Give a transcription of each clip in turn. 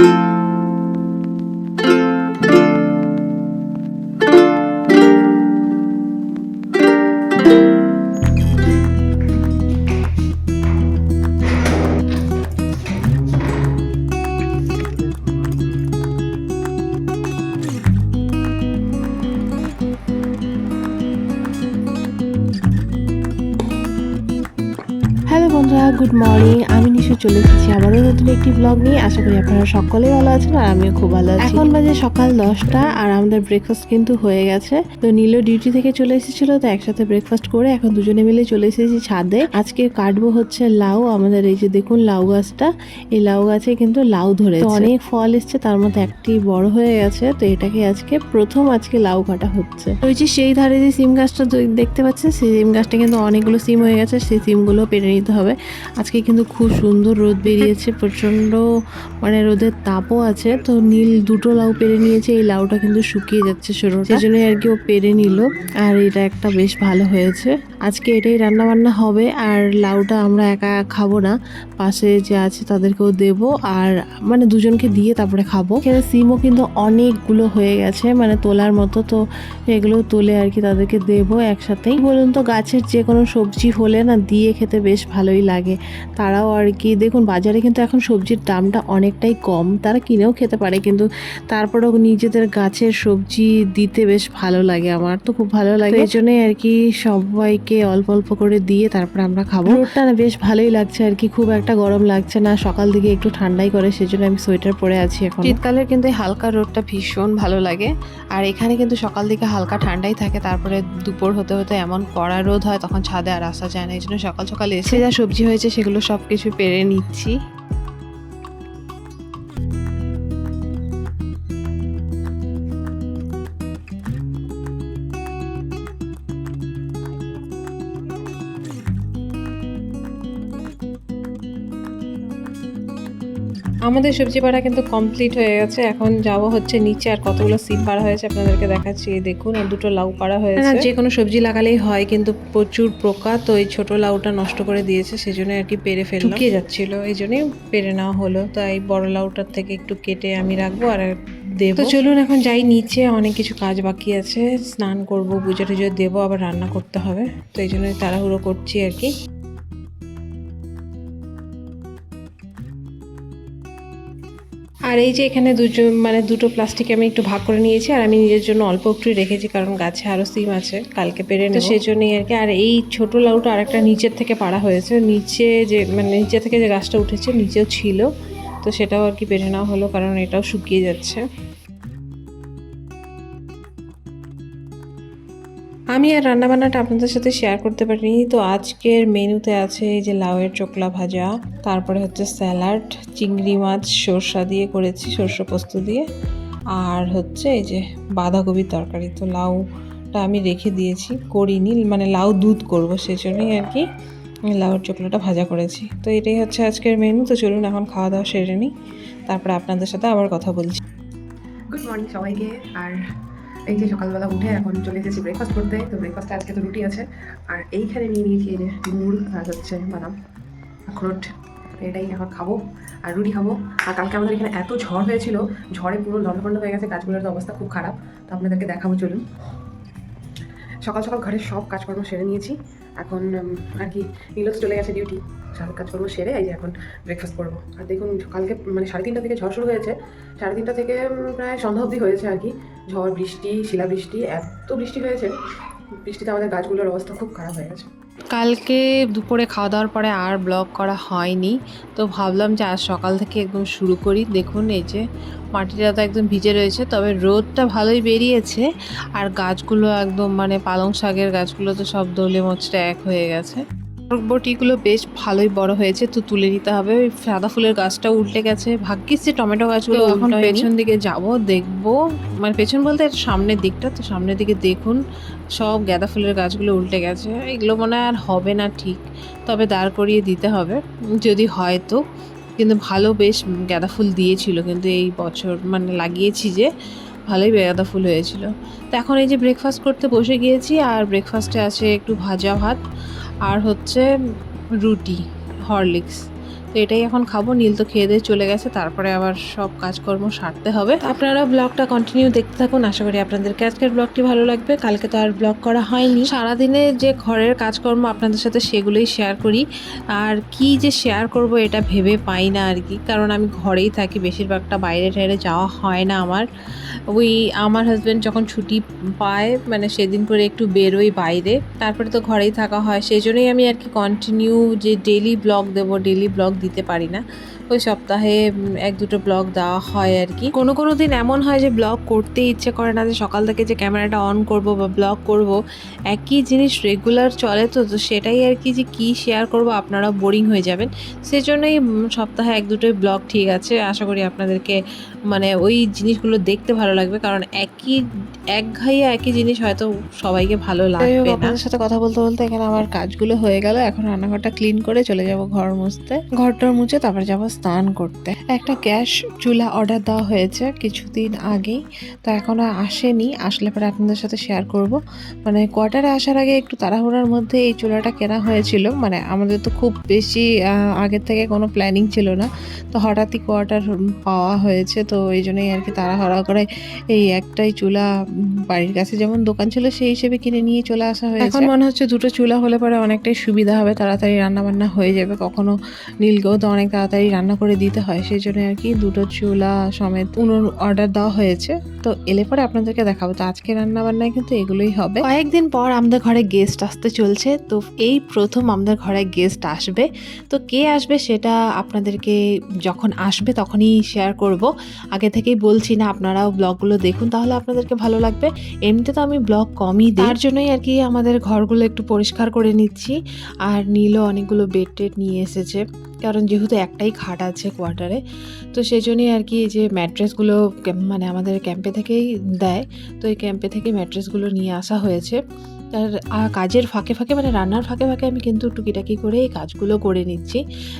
Hello বন্ধুরা good morning আমি নিশু চলে এসেছি আমারও নতুন একটি ব্লগ নিয়ে। আশা করি আপনারা সকলেই ভালো আছেন আর আমিও খুব ভালো আছি। এখন বাজে সকাল দশটা আর আমাদের ব্রেকফাস্ট কিন্তু হয়ে গেছে। তো নীল ডিউটি থেকে চলে এসেছিল তো একসাথে ব্রেকফাস্ট করে এখন দুজনে মিলে চলে এসেছি ছাদে। আজকে কাটবো হচ্ছে লাউ আমাদের এই যে দেখুন লাউ গাছটা এই লাউ গাছে কিন্তু লাউ ধরে অনেক ফল এসছে তার মধ্যে একটি বড় হয়ে গেছে তো এটাকে আজকে প্রথম আজকে লাউ কাটা হচ্ছে। ওই যে সেই ধারে যে সিম গাছটা দেখতে পাচ্ছেন সেই সিম গাছটা কিন্তু অনেকগুলো সিম হয়ে গেছে সেই সিমগুলো পেরে নিতে হবে। আজকে কিন্তু খুব সুন্দর রোদ বেরিয়েছে, প্রচণ্ড মানে রোদের তাপও আছে, তো নীল দুটো লাউ পেরে নিয়েছে, এই লাউটা কিন্তু শুকিয়ে যাচ্ছে শুরুটা সেই জন্যই আর কি ও পেরে নিল, আর এটা একটা বেশ ভালো হয়েছে। আজকে এটাই রান্না বান্না হবে, আর লাউটা আমরা একা খাব না। পাশে যে আছে তাদেরকেও দেবো, আর মানে দুজনকে দিয়ে তারপরে খাব। এখানে সিমও কিন্তু অনেকগুলো হয়ে গেছে মানে তোলার মতো, তো এগুলো তুলে আর কি তাদেরকে দেবো একসাথেই বলুন তো, গাছের যে কোনো সবজি হলে না দিয়ে খেতে বেশ ভালোই লাগে। তারাও আর কি, দেখুন বাজারে কিন্তু এখন সবজির দামটা অনেকটাই কম, তারা কিনেও খেতে পারে, কিন্তু তারপরেও নিজেদের গাছের সবজি দিতে বেশ ভালো লাগে আমার, তো খুব ভালো লাগে। এই জন্যই আর কি সবাইকে অল্প অল্প করে দিয়ে তারপর আমরা খাব। রোদটা না বেশ ভালোই লাগছে আর কি খুব একটা গরম লাগছে না সকাল দিকে একটু ঠান্ডাই করে সেজন্য আমি সোয়েটার পরে আছি এখন। শীতকালের কিন্তু এই হালকা রোদটা ভীষণ ভালো লাগে। আর এখানে কিন্তু সকাল দিকে হালকা ঠান্ডাই থাকে তারপরে দুপুর হতে হতে এমন কড়া রোদ হয় তখন ছাদে আর আসা যায় না এই জন্য সকাল সকাল এসে যা সবজি হয়েছে সেগুলো সব কিছু পেরে নিচ্ছি। আমাদের সবজি পাড়া কিন্তু কমপ্লিট হয়ে গেছে। এখন যাব হচ্ছে নিচে আর কতগুলো সিম পাড়া হয়েছে আপনাদেরকে দেখাচ্ছি। দেখুন আর দুটো লাউ পাড়া হয়েছে। যে কোনো সবজি লাগালেই হয় কিন্তু প্রচুর পোকা তো এই ছোট লাউটা নষ্ট করে দিয়েছে সেই জন্য আর কি পেরে ফেললাম। শুকিয়ে যাচ্ছিল এই জন্যই পেরে নেওয়া হলো। তাই বড় লাউটার থেকে একটু কেটে আমি রাখব আর দেবো। তো চলুন এখন যাই নিচে অনেক কিছু কাজ বাকি আছে। স্নান করব পুজো টুজো দেবো আবার রান্না করতে হবে। তো এই জন্যই তাড়াহুড়ো করছি আর কি। আর এই যে এখানে দুজন মানে দুটো প্লাস্টিক আমি একটু ভাগ করে নিয়েছি আর আমি নিজের জন্য অল্প একটু রেখেছি কারণ গাছে আরও সিম আছে কালকে পেরে নেব। সেই জন্যই আর কি। আর এই ছোট লাউটা আরেকটা নিচের থেকে পাড়া হয়েছে নিচে যে মানে নিচে থেকে যে গাছটা উঠেছে নিচেও ছিল তো সেটাও আর কি পেরে নেওয়া হলো কারণ এটাও শুকিয়ে যাচ্ছে। আমি আর রান্নাবান্নাটা আপনাদের সাথে শেয়ার করতে পারিনি। তো আজকের মেনুতে আছে এই যে লাউয়ের চোকলা ভাজা, তারপরে হচ্ছে স্যালাড, চিংড়ি মাছ, সর্ষা দিয়ে করেছি, সর্ষে পোস্ত দিয়ে। আর হচ্ছে এই যে বাঁধাকপির তরকারি। তো লাউটা আমি রেখে দিয়েছি, করিনি মানে লাউ দুধ করব সেই জন্যই আর কি লাউয়ের চোকলাটা ভাজা করেছি। তো এটাই হচ্ছে আজকের মেনু। তো চলুন এখন খাওয়া দাওয়া সেরে নিই। তারপরে আপনাদের সাথে আবার কথা বলছি। গুড মর্নিং সবাইকে। আর এই যে সকালবেলা উঠে এখন চলে এসেছি ব্রেকফাস্ট করতে, তো ব্রেকফাস্টে আজকে তো রুটি আছে। আর এইখানে নিয়ে নিয়েছি এই যে গুড় আর হচ্ছে বাদাম আখরোট এটাই এখন খাব, আর রুটি খাব। আর কালকে আমাদের এখানে এত ঝড় হয়েছিল, ঝড়ে পুরো লন্ডভন্ড হয়ে গেছে, গাছগুলোর তো অবস্থা খুব খারাপ। তো আপনাদেরকে দেখাবো, চলুন। সকাল সকাল ঘরের সব কাজকর্ম সেরে নিয়েছি। এখন আর কি নীলজ চলে গেছে ডিউটি সব কাজকর্ম সেরে এই যে এখন ব্রেকফাস্ট করব। আর দেখুন, কালকে মানে সাড়ে তিনটা থেকে ঝড় শুরু হয়েছে। সাড়ে তিনটা থেকে প্রায় সন্ধ্যা অবধি হয়েছে আর কি। ঝড়, বৃষ্টি, শিলাবৃষ্টি, এত বৃষ্টি হয়েছে। বৃষ্টিতে আমাদের গাছগুলোর অবস্থা খুব খারাপ হয়ে গেছে। কালকে দুপুরে খাওয়া দাওয়ার পরে আর ব্লগ করা হয়নি। তো ভাবলাম যে আজ সকাল থেকে একদম শুরু করি। দেখুন, এই যে মাটিটা তো একদম ভিজে রয়েছে, তবে রোদটা ভালোই বেরিয়েছে। আর গাছগুলো একদম মানে পালং শাকের গাছগুলো তো সব দলে মোচটা এক হয়ে গেছে। বরবটিগুলো বেশ ভালোই বড় হয়েছে তো তুলে নিতে হবে। ওই সাদা ফুলের গাছটা উল্টে গেছে। ভাগ্যিস যে টমেটো গাছগুলো এখন পেছন দিকে যাব দেখব। মানে পেছন বলতে সামনের দিকটা তো সামনের দিকে দেখুন। সব গাঁদা ফুলের গাছগুলো উল্টে গেছে। এগুলো মনে হয় আর হবে না ঠিক তবে দাঁড় করিয়ে দিতে হবে যদি হয় তো। কিন্তু ভালো বেশ গাঁদা ফুল দিয়েছিল কিন্তু এই বছর মানে লাগিয়েছি যে ভালোই গাঁদা ফুল হয়েছিল। তো এখন এই যে ব্রেকফাস্ট করতে বসে গিয়েছি আর ব্রেকফাস্টে আছে একটু ভাজা ভাত আর হচ্ছে রুটি হরলিক্স। তো এটাই এখন খাব। নীল তো খেয়ে দিয়ে চলে গেছে, তারপরে আবার সব কাজকর্ম সারতে হবে। আপনারা ব্লগটা কন্টিনিউ দেখতে থাকুন। আশা করি আপনাদেরকে আজকের ব্লগটি ভালো লাগবে। কালকে তো আর ব্লগ করা হয়নি। সারাদিনে যে ঘরের কাজকর্ম আপনাদের সাথে সেগুলোই শেয়ার করি। আর কি যে শেয়ার করব এটা ভেবে পাই না আর কি। কারণ আমি ঘরেই থাকি, বেশিরভাগটা বাইরে টাইরে যাওয়া হয় না আমার। ওই আমার হাজব্যান্ড যখন ছুটি পায় মানে সেদিন করে একটু বেরোই বাইরে। তারপরে তো ঘরেই থাকা হয়। সেই জন্যই আমি আর কি কন্টিনিউ যে ডেলি ব্লগ দেবো ডেলি ব্লগ দিতে পারি না। ওই সপ্তাহে এক দুটো ব্লগ দেওয়া হয় আর কি। কোনো কোনো দিন এমন হয় যে ব্লগ করতে ইচ্ছে করে না যে সকাল থেকে যে ক্যামেরাটা অন করব বা ব্লগ করব একই জিনিস রেগুলার চলে তো তো সেটাই আর কি যে কী শেয়ার করব আপনারা বোরিং হয়ে যাবেন। সেজন্যই সপ্তাহে এক দুটোই ব্লগ ঠিক আছে। আশা করি আপনাদেরকে মানে ওই জিনিসগুলো দেখতে ভালো লাগবে কারণ একই এক ঘাইয়া একই জিনিস হয়তো সবাইকে ভালো লাগবে না। আপনাদের সাথে কথা বলতে বলতে এখানে আমার কাজগুলো হয়ে গেল। এখন রান্নাঘরটা ক্লিন করে চলে যাব ঘর মুছতে। ঘরটা মুছে তারপর যাব স্নান করতে। একটা গ্যাস চুলা অর্ডার দেওয়া হয়েছে কিছুদিন আগেই। তো এখনও আসেনি। আসলে পরে আপনাদের সাথে শেয়ার করব। মানে কোয়ার্টারে আসার আগে একটু তাড়াহুড়ার মধ্যে এই চুলাটা কেনা হয়েছিল। মানে আমাদের তো খুব বেশি আগের থেকে কোনো প্ল্যানিং ছিল না। তো হঠাৎই কোয়ার্টার পাওয়া হয়েছে। তো এই জন্যই আর কি তাড়াহুড়া করে এই একটাই চুলা বাড়ির কাছে যেমন দোকান ছিল সেই হিসেবে কিনে নিয়ে চলে আসা হয়েছে। এখন মনে হচ্ছে দুটো চুলা হলে পরে অনেকটাই সুবিধা হবে। তাড়াতাড়ি রান্না বান্না হয়ে যাবে। কখনো নীলকেও তো অনেক তাড়াতাড়ি রান্না করে দিতে হয়, সেই জন্য আর কি দুটো চুলা সমেত উনুন অর্ডার দেওয়া হয়েছে। তো এলে পরে আপনাদেরকে দেখাবো। তো আজকে রান্না বান্নায় কিন্তু এগুলোই হবে। কয়েকদিন পর আমাদের ঘরে গেস্ট আসতে চলছে। তো এই প্রথম আমাদের ঘরে গেস্ট আসবে। তো কে আসবে সেটা আপনাদেরকে যখন আসবে তখনই শেয়ার করব। আগে থেকেই বলছি না, আপনারাও ব্লগগুলো দেখুন, তাহলে আপনাদেরকে ভালো লাগবে। এমনিতে তো আমি ব্লগ কমই দিই। তার জন্যই আর কি আমাদের ঘরগুলো একটু পরিষ্কার করে নিচ্ছি। আর নীলও অনেকগুলো বেড টেড নিয়ে এসেছে। কারণ যেহেতু একটাই খাট আছে কোয়ার্টারে তো সেই জন্যই আর কি এই যে ম্যাট্রেসগুলো মানে আমাদের ক্যাম্পে থেকেই দেয়, তো এই ক্যাম্পে থেকে ম্যাট্রেসগুলো নিয়ে আসা হয়েছে। আর আর কাজের ফাঁকে ফাঁকে মানে রান্নার ফাঁকে ফাঁকে আমি কিন্তু টুকিটাকি করে এই কাজগুলো করে নিচ্ছি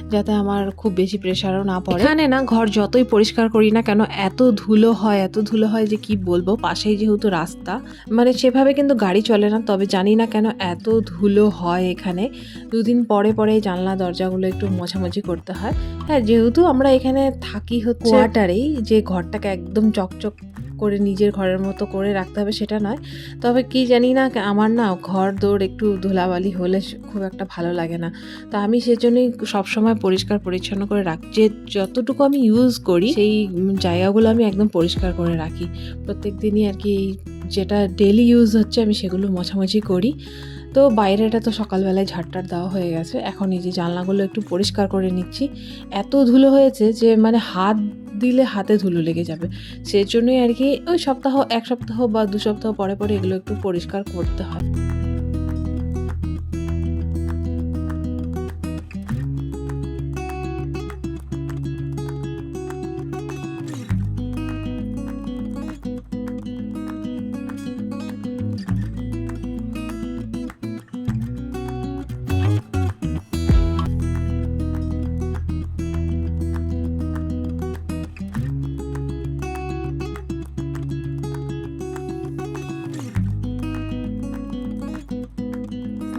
যাতে আমার খুব বেশি প্রেশারও না পড়ে। এখানে না ঘর যতই পরিষ্কার করি না কেন এত ধুলো হয় এত ধুলো হয় যে কি বলব পাশেই যেহেতু রাস্তা মানে সেভাবে কিন্তু গাড়ি চলে না তবে জানি না কেন এত ধুলো হয় এখানে। দুদিন পরে পরে জানলা দরজাগুলো একটু মোছামুছি করতে হয়। হ্যাঁ যেহেতু আমরা এখানে থাকি হচ্ছে কোয়ার্টারেই। যে ঘরটাকে একদম চকচক করে নিজের ঘরের মতো করে রাখতে হবে সেটা নয়। তবে কি জানি না, আমার না ঘর দৌড় একটু ধুলাবালি হলে খুব একটা ভালো লাগে না। তো আমি সেজন্যই সবসময় পরিষ্কার পরিচ্ছন্ন করে রাখি, যে যতটুকু আমি ইউজ করি সেই জায়গাগুলো আমি একদম পরিষ্কার করে রাখি। প্রত্যেক দিনই আর কি যেটা ডেলি ইউজ হচ্ছে আমি সেগুলো মোছামুছি করি। তো বাইরেটা তো সকালবেলায় ঝাড়টার দেওয়া হয়ে গেছে। এখন এই যে জানলাগুলো একটু পরিষ্কার করে নিচ্ছি। এত ধুলো হয়েছে যে মানে হাত দিলে হাতে ধুলো লেগে যাবে। সেই জন্যই আর কি ওই সপ্তাহ, এক সপ্তাহ বা দু সপ্তাহ পরে পরে এগুলো একটু পরিষ্কার করতে হয়।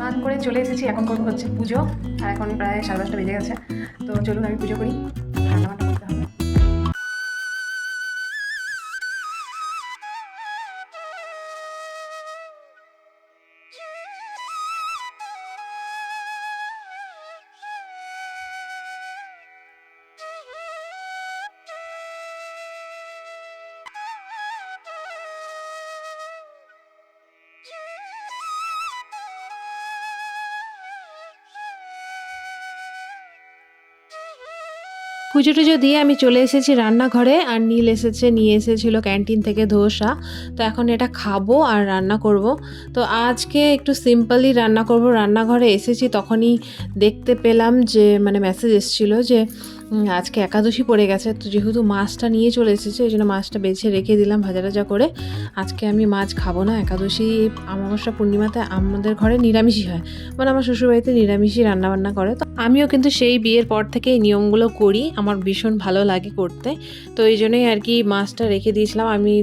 স্নান করে চলে এসেছি। এখন করব হচ্ছে পুজো। আর এখন প্রায় সাড়ে দশটা বেজে গেছে। তো চলুন আমি পুজো করি। রান্নাবান্না করতে হবে। পুজো টুজো দিয়ে আমি চলে এসেছি রান্নাঘরে আর নীল এসেছে, নিয়ে এসেছিল ক্যান্টিন থেকে ধোসা। তো এখন এটা খাব আর রান্না করব। তো আজকে একটু সিম্পলি রান্না করব। রান্নাঘরে এসেছি, তখনই দেখতে পেলাম যে মানে মেসেজ এসেছিল যে আজকে একাদশী পড়ে গেছে, তো যেহেতু মাছটা নিয়ে চলে এসেছে এই জন্য মাছটা বেছে রেখে দিলাম ভাজা টাজা করে। আজকে আমি মাছ খাব না, একাদশী অমাবস্যা পূর্ণিমাতে আমাদের ঘরে নিরামিষই হয়। মানে আমার শ্বশুরবাড়িতে নিরামিষই রান্নাবান্না করে। তো আমিও কিন্তু সেই বিয়ের পর থেকে এই নিয়মগুলো করি, আমার ভীষণ ভালো লাগে করতে। তো এই জন্যই আর কি মাছটা রেখে দিয়েছিলাম। আমি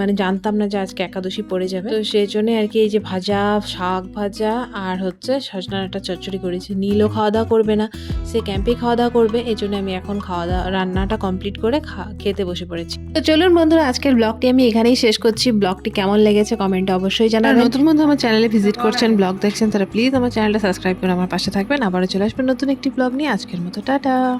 মানে জানতাম না যে আজকে একাদশী পড়ে যাবে। তো সেই জন্যই আর কি এই যে ভাজা, শাক ভাজা আর হচ্ছে সজনার একটা চচ্চড়ি করেছি। নীলও খাওয়া দাওয়া করবে না, সে ক্যাম্পে খাওয়া দাওয়া করবে, এই জন্য আমি এখন খাওয়া দাওয়া রান্নাটা কমপ্লিট করে খা- খেতে বসে পড়েছি। তো চলুন বন্ধুরা আজকের ব্লগটি আমি এখানেই শেষ করছি। ব্লগটি কেমন লেগেছে কমেন্টে অবশ্যই জানাবেন। নতুন বন্ধু আমার চ্যানেলে ভিজিট করছেন ব্লগ দেখছেন তারা প্লিজ আমার চ্যানেলটা সাবস্ক্রাইব করে আমার পাশে থাকবেন। আবারও চলে আসবেন নতুন একটি ব্লগ নিয়ে। আজকের মতো টাটা।